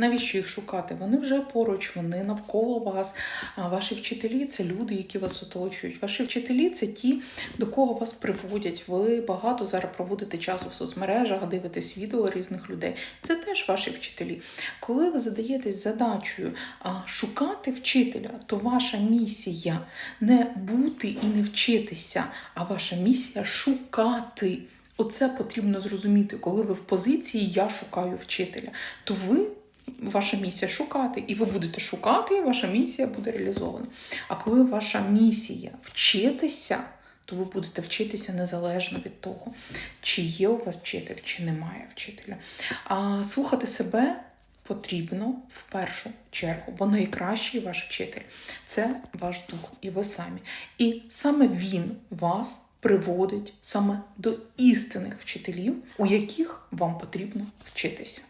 Навіщо їх шукати? Вони вже поруч, вони навколо вас. Ваші вчителі це люди, які вас оточують. Ваші вчителі це ті, до кого вас приводять. Ви багато зараз проводите часу в соцмережах, дивитесь відео різних людей. Це теж ваші вчителі. Коли ви задаєтесь задачею шукати вчителя, то ваша місія не бути і не вчитися, а ваша місія шукати. Оце потрібно зрозуміти, коли ви в позиції Я шукаю вчителя, то ви. Ваша місія шукати, і ви будете шукати, і ваша місія буде реалізована. А коли ваша місія вчитися, то ви будете вчитися незалежно від того, чи є у вас вчитель, чи немає вчителя. А слухати себе потрібно в першу чергу, бо найкращий ваш вчитель це ваш дух, і ви самі. І саме він вас приводить саме до істинних вчителів, у яких вам потрібно вчитися.